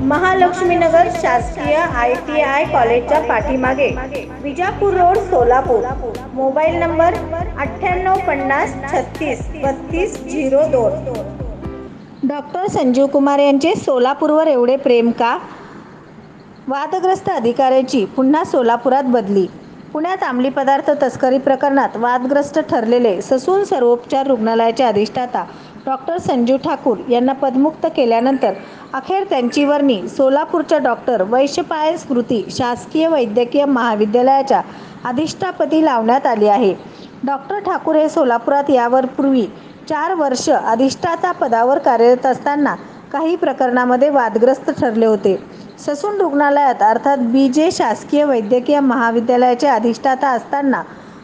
महालक्ष्मीनगर शासकीय I T I कॉलेजच्या पाठीमागे Vijapur road Solapur. Mobile number अठ्ठ्याण्णव पन्नास छत्तीस बत्तीस झिरो दोन. डॉक्टर संजीव कुमार यांचे सोलापूरवर एवढे प्रेम का? वादग्रस्त अधिकाऱ्याची पुन्हा सोलापुरात बदली. पुण्यात अंमली पदार्थ तस्करी प्रकरणात वादग्रस्त ठरलेले ससून सर्वोपचार रुग्णालयाचे अधिष्ठाता डॉक्टर संजीव ठाकूर यांना पदमुक्त केल्यानंतर अखेर त्यांची वर्णी सोलापूरच्या डॉक्टर वैश्यपायन स्मृती शासकीय वैद्यकीय महाविद्यालयाच्या अधिष्ठापदी लावण्यात आली आहे. डॉक्टर ठाकूर हे सोलापुरात यावर पूर्वी चार वर्ष अधिष्ठाता पदावर कार्यरत असताना काही प्रकरणामध्ये वादग्रस्त ठरले होते. ससून रुग्णालयात अर्थात बी जे शासकीय वैद्यकीय महाविद्यालयाचे अधिष्ठाता असताना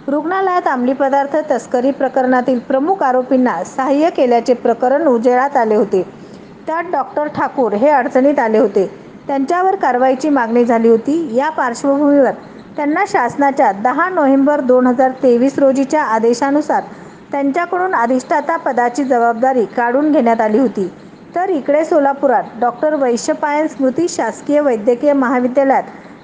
रुग्णालयात अंमली पदार्थ तस्करी प्रकरणातील प्रमुख आरोपींना सहाय्य केल्याचे प्रकरण उजेडात आले होते. त्यात डॉक्टर ठाकूर हे अडचणीत आले होते. त्यांच्यावर कारवाईची मागणी झाली होती. या पार्श्वभूमीवर त्यांना शासनाच्या दहा नोव्हेंबर दोन हजार तेवीस रोजीच्या आदेशानुसार त्यांच्याकडून अधिष्ठाता पदाची जबाबदारी काढून घेण्यात आली होती. तर इकडे सोलापुरात डॉक्टर वैश्यपायन स्मृती शासकीय वैद्यकीय महाविद्यालयात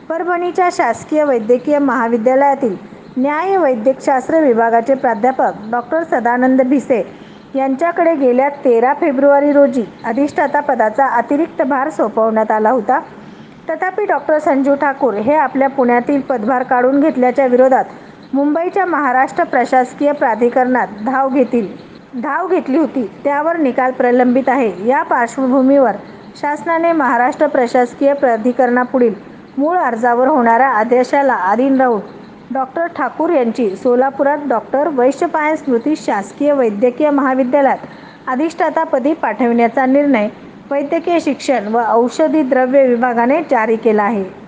परभणीच्या शासकीय वैद्यकीय महाविद्यालयातील न्याय वैद्यकशास्त्र विभागाचे प्राध्यापक डॉक्टर सदानंद भिसे यांच्याकडे गेल्या तेरा फेब्रुवारी रोजी अधिष्ठाता पदाचा अतिरिक्त भार सोपवण्यात आला होता. तथापि डॉक्टर संजीव ठाकूर हे आपल्या पुण्यातील पदभार काढून घेतल्याच्या विरोधात मुंबईच्या महाराष्ट्र प्रशासकीय प्राधिकरणात धाव घेतील धाव घेतली होती त्यावर निकाल प्रलंबित आहे. या पार्श्वभूमीवर शासनाने महाराष्ट्र प्रशासकीय प्राधिकरणापुढील मूळ अर्जावर होणाऱ्या आदेशाला अधीन राहून डॉक्टर ठाकूर यांची सोलापुरात डॉक्टर वैश्यपायन स्मृती शासकीय वैद्यकीय महाविद्यालयात अधिष्ठातापदी पाठविण्याचा निर्णय वैद्यकीय शिक्षण व औषधी द्रव्य विभागाने जारी केला आहे.